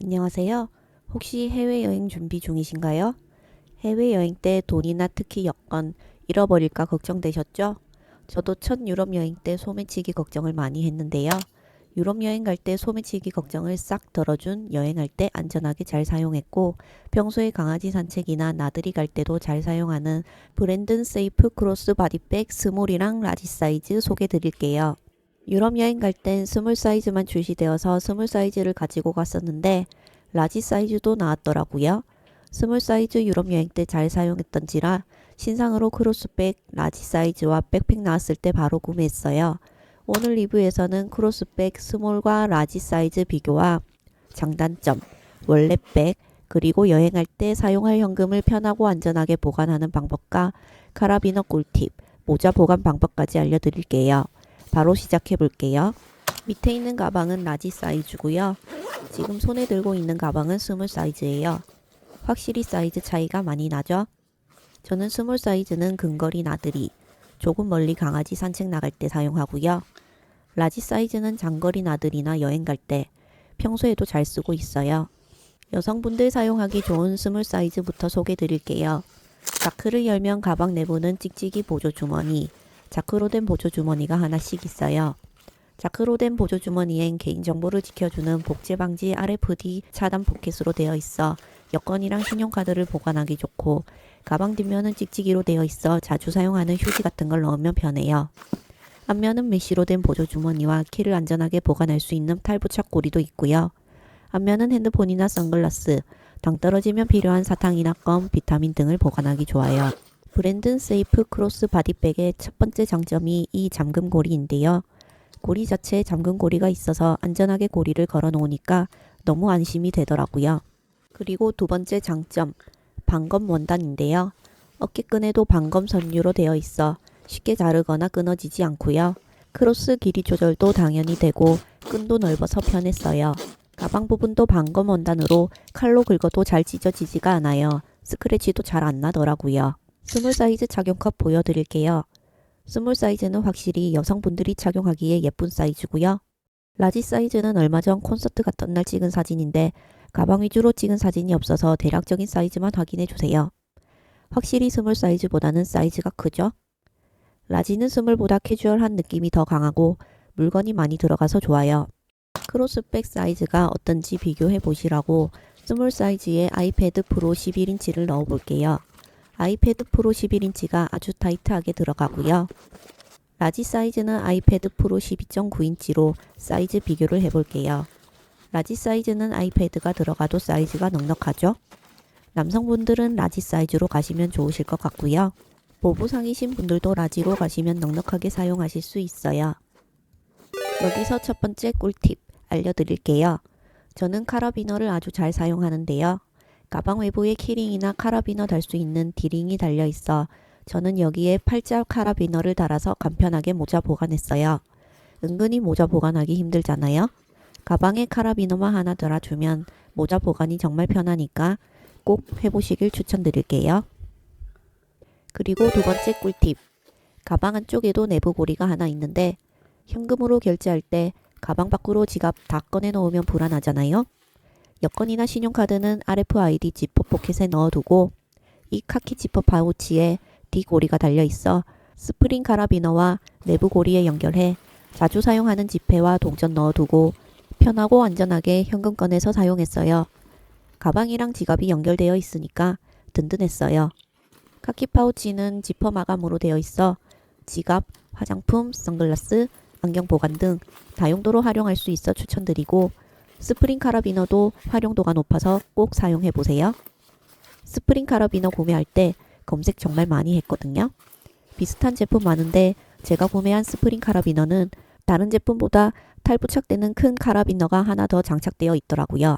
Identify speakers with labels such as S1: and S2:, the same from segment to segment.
S1: 안녕하세요. 혹시 해외여행 준비 중이신가요? 해외여행 때 돈이나 특히 여권 잃어버릴까 걱정되셨죠? 저도 첫 유럽 여행 때 소매치기 걱정을 많이 했는데요. 유럽 여행 갈 때 소매치기 걱정을 싹 덜어준 여행할 때 안전하게 잘 사용했고 평소에 강아지 산책이나 나들이 갈 때도 잘 사용하는 브랜든 세이프 크로스 바디백 스몰이랑 라지 사이즈 소개 드릴게요. 유럽 여행 갈 땐 스몰 사이즈만 출시되어서 스몰 사이즈를 가지고 갔었는데 라지 사이즈도 나왔더라고요. 스몰 사이즈 유럽 여행 때 잘 사용했던지라 신상으로 크로스백 라지 사이즈와 백팩 나왔을 때 바로 구매했어요. 오늘 리뷰에서는 크로스백 스몰과 라지 사이즈 비교와 장단점, 원래 백, 그리고 여행할 때 사용할 현금을 편하고 안전하게 보관하는 방법과 카라비너 꿀팁, 모자 보관 방법까지 알려드릴게요. 바로 시작해 볼게요. 밑에 있는 가방은 라지 사이즈고요. 지금 손에 들고 있는 가방은 스몰 사이즈예요. 확실히 사이즈 차이가 많이 나죠? 저는 스몰 사이즈는 근거리 나들이, 조금 멀리 강아지 산책 나갈 때 사용하고요. 라지 사이즈는 장거리 나들이나 여행 갈 때 평소에도 잘 쓰고 있어요. 여성분들 사용하기 좋은 스몰 사이즈부터 소개 드릴게요. 자크를 열면 가방 내부는 찍찍이 보조 주머니, 자크로 된 보조 주머니가 하나씩 있어요. 자크로 된 보조 주머니엔 개인정보를 지켜주는 복제 방지 RFD 차단 포켓으로 되어 있어 여권이랑 신용카드를 보관하기 좋고 가방 뒷면은 찍찍이로 되어 있어 자주 사용하는 휴지 같은 걸 넣으면 편해요. 앞면은 메쉬로 된 보조 주머니와 키를 안전하게 보관할 수 있는 탈부착 고리도 있고요. 앞면은 핸드폰이나 선글라스, 당 떨어지면 필요한 사탕이나 껌, 비타민 등을 보관하기 좋아요. 브랜든 세이프 크로스 바디백의 첫 번째 장점이 이 잠금 고리인데요. 고리 자체에 잠금 고리가 있어서 안전하게 고리를 걸어 놓으니까 너무 안심이 되더라고요. 그리고 두 번째 장점, 방검 원단인데요. 어깨끈에도 방검 섬유로 되어 있어 쉽게 자르거나 끊어지지 않고요. 크로스 길이 조절도 당연히 되고 끈도 넓어서 편했어요. 가방 부분도 방검 원단으로 칼로 긁어도 잘 찢어지지가 않아요. 스크래치도 잘 안 나더라고요. 스몰 사이즈 착용컵 보여드릴게요. 스몰 사이즈는 확실히 여성분들이 착용하기에 예쁜 사이즈고요. 라지 사이즈는 얼마 전 콘서트 갔던 날 찍은 사진인데 가방 위주로 찍은 사진이 없어서 대략적인 사이즈만 확인해 주세요. 확실히 스몰 사이즈보다는 사이즈가 크죠? 라지는 스몰보다 캐주얼한 느낌이 더 강하고 물건이 많이 들어가서 좋아요. 크로스백 사이즈가 어떤지 비교해 보시라고 스몰 사이즈의 아이패드 프로 11인치를 넣어 볼게요. 아이패드 프로 11인치가 아주 타이트하게 들어가고요. 라지 사이즈는 아이패드 프로 12.9인치로 사이즈 비교를 해볼게요. 라지 사이즈는 아이패드가 들어가도 사이즈가 넉넉하죠? 남성분들은 라지 사이즈로 가시면 좋으실 것 같고요. 보부상이신 분들도 라지로 가시면 넉넉하게 사용하실 수 있어요. 여기서 첫 번째 꿀팁 알려드릴게요. 저는 카라비너를 아주 잘 사용하는데요. 가방 외부에 키링이나 카라비너 달 수 있는 디링이 달려 있어 저는 여기에 팔자 카라비너를 달아서 간편하게 모자 보관했어요. 은근히 모자 보관하기 힘들잖아요. 가방에 카라비너만 하나 달아주면 모자 보관이 정말 편하니까 꼭 해보시길 추천드릴게요. 그리고 두 번째 꿀팁. 가방 안쪽에도 내부 고리가 하나 있는데 현금으로 결제할 때 가방 밖으로 지갑 다 꺼내 놓으면 불안하잖아요. 여권이나 신용카드는 RFID 지퍼 포켓에 넣어두고 이 카키 지퍼 파우치에 D 고리가 달려 있어 스프링 카라비너와 내부 고리에 연결해 자주 사용하는 지폐와 동전 넣어두고 편하고 안전하게 현금 꺼내서 사용했어요. 가방이랑 지갑이 연결되어 있으니까 든든했어요. 카키 파우치는 지퍼 마감으로 되어 있어 지갑, 화장품, 선글라스, 안경 보관 등 다용도로 활용할 수 있어 추천드리고 스프링 카라비너도 활용도가 높아서 꼭 사용해 보세요. 스프링 카라비너 구매할 때 검색 정말 많이 했거든요. 비슷한 제품 많은데 제가 구매한 스프링 카라비너는 다른 제품보다 탈부착되는 큰 카라비너가 하나 더 장착되어 있더라고요.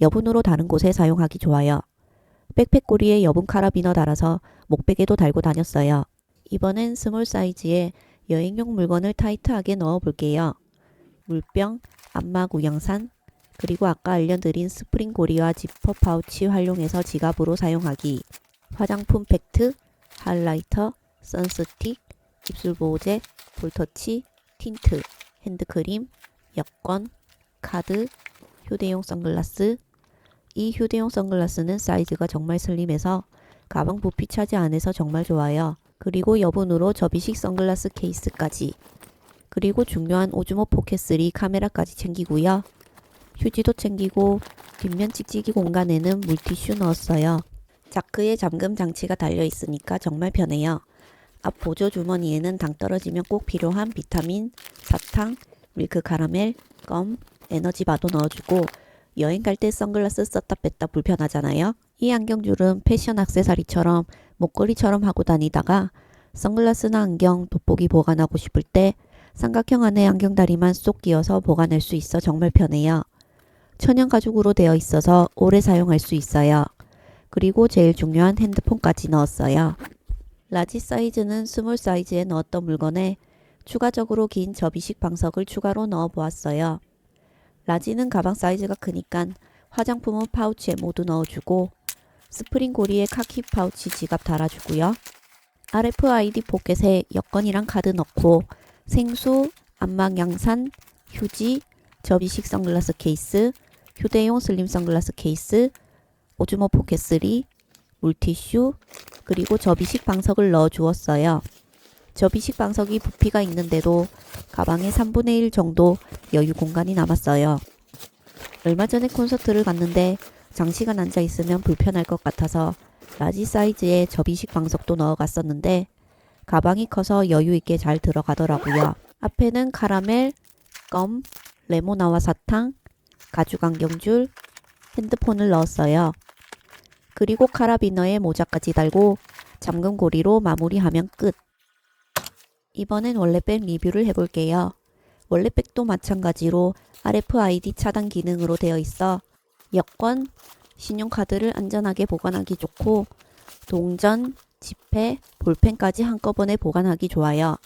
S1: 여분으로 다른 곳에 사용하기 좋아요. 백팩 고리에 여분 카라비너 달아서 목베개도 달고 다녔어요. 이번엔 스몰 사이즈에 여행용 물건을 타이트하게 넣어 볼게요. 물병, 안마 구영산, 그리고 아까 알려드린 스프링 고리와 지퍼 파우치 활용해서 지갑으로 사용하기. 화장품 팩트, 하이라이터, 선스틱, 입술 보호제, 볼터치, 틴트, 핸드크림, 여권, 카드, 휴대용 선글라스, 이 휴대용 선글라스는 사이즈가 정말 슬림해서 가방 부피 차지 안 해서 정말 좋아요. 그리고 여분으로 접이식 선글라스 케이스까지. 그리고 중요한 오즈모 포켓3 카메라까지 챙기고요. 휴지도 챙기고 뒷면 찍찍이 공간에는 물티슈 넣었어요. 자크에 잠금 장치가 달려 있으니까 정말 편해요. 앞 보조 주머니에는 당 떨어지면 꼭 필요한 비타민, 사탕, 밀크 카라멜, 껌, 에너지 바도 넣어주고 여행 갈 때 선글라스 썼다 뺐다 불편하잖아요. 이 안경줄은 패션 액세서리처럼 목걸이처럼 하고 다니다가 선글라스나 안경, 돋보기 보관하고 싶을 때 삼각형 안에 안경다리만 쏙 끼워서 보관할 수 있어 정말 편해요. 천연 가죽으로 되어 있어서 오래 사용할 수 있어요. 그리고 제일 중요한 핸드폰까지 넣었어요. 라지 사이즈는 스몰 사이즈에 넣었던 물건에 추가적으로 긴 접이식 방석을 추가로 넣어 보았어요. 라지는 가방 사이즈가 크니까 화장품은 파우치에 모두 넣어주고 스프링 고리에 카키 파우치 지갑 달아주고요. RFID 포켓에 여권이랑 카드 넣고 생수, 안막 양산, 휴지, 접이식 선글라스 케이스, 휴대용 슬림 선글라스 케이스, 오즈모 포켓 3, 물티슈, 그리고 접이식 방석을 넣어 주었어요. 접이식 방석이 부피가 있는데도 가방에 3분의 1 정도 여유 공간이 남았어요. 얼마 전에 콘서트를 갔는데 장시간 앉아 있으면 불편할 것 같아서 라지 사이즈의 접이식 방석도 넣어 갔었는데 가방이 커서 여유 있게 잘 들어가더라고요. 앞에는 카라멜, 껌, 레모나와 사탕, 가죽 안경줄, 핸드폰을 넣었어요. 그리고 카라비너에 모자까지 달고 잠금 고리로 마무리하면 끝. 이번엔 원래백 리뷰를 해볼게요. 원래백도 마찬가지로 RFID 차단 기능으로 되어 있어 여권, 신용카드를 안전하게 보관하기 좋고 동전, 지폐, 볼펜까지 한꺼번에 보관하기 좋아요.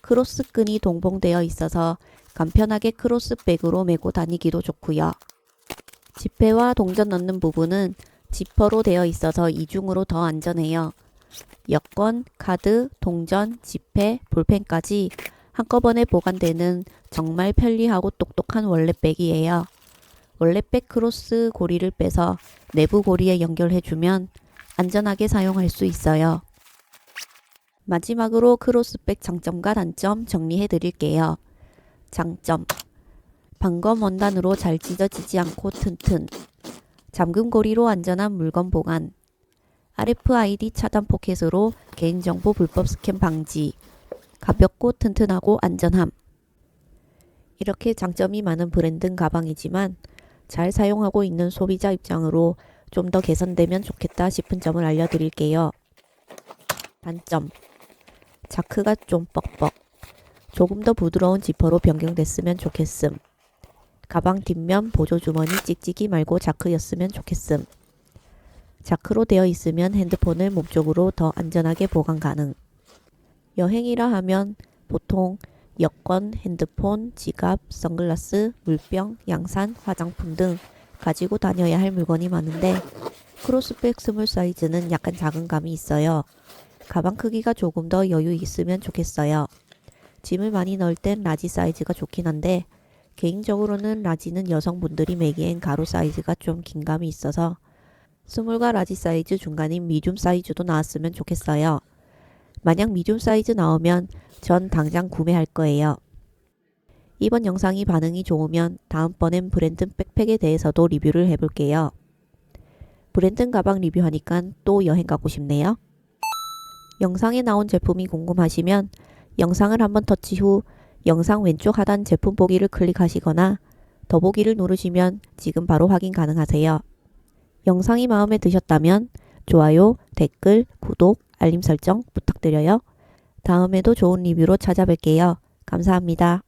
S1: 크로스 끈이 동봉되어 있어서 간편하게 크로스백으로 메고 다니기도 좋고요. 지폐와 동전 넣는 부분은 지퍼로 되어 있어서 이중으로 더 안전해요. 여권, 카드, 동전, 지폐, 볼펜까지 한꺼번에 보관되는 정말 편리하고 똑똑한 원래백이에요. 원래백 크로스 고리를 빼서 내부 고리에 연결해주면 안전하게 사용할 수 있어요. 마지막으로 크로스백 장점과 단점 정리해 드릴게요. 장점. 방검 원단으로 잘 찢어지지 않고 튼튼. 잠금고리로 안전한 물건 보관. RFID 차단 포켓으로 개인정보 불법 스캔 방지. 가볍고 튼튼하고 안전함. 이렇게 장점이 많은 브랜드 가방이지만 잘 사용하고 있는 소비자 입장으로 좀 더 개선되면 좋겠다 싶은 점을 알려드릴게요. 단점. 자크가 좀 뻑뻑. 조금 더 부드러운 지퍼로 변경됐으면 좋겠음. 가방 뒷면 보조 주머니 찍찍이 말고 자크였으면 좋겠음. 자크로 되어 있으면 핸드폰을 몸쪽으로 더 안전하게 보관 가능. 여행이라 하면 보통 여권, 핸드폰, 지갑, 선글라스, 물병, 양산, 화장품 등 가지고 다녀야 할 물건이 많은데 크로스백 스몰 사이즈는 약간 작은 감이 있어요. 가방 크기가 조금 더 여유 있으면 좋겠어요. 짐을 많이 넣을 땐 라지 사이즈가 좋긴 한데 개인적으로는 라지는 여성분들이 매기엔 가로 사이즈가 좀 긴 감이 있어서 스몰과 라지 사이즈 중간인 미줌 사이즈도 나왔으면 좋겠어요. 만약 미줌 사이즈 나오면 전 당장 구매할 거예요. 이번 영상이 반응이 좋으면 다음번엔 브랜드 백팩에 대해서도 리뷰를 해볼게요. 브랜드 가방 리뷰하니까 또 여행 가고 싶네요. 영상에 나온 제품이 궁금하시면 영상을 한번 터치 후 영상 왼쪽 하단 제품 보기를 클릭하시거나 더보기를 누르시면 지금 바로 확인 가능하세요. 영상이 마음에 드셨다면 좋아요, 댓글, 구독, 알림 설정 부탁드려요. 다음에도 좋은 리뷰로 찾아뵐게요. 감사합니다.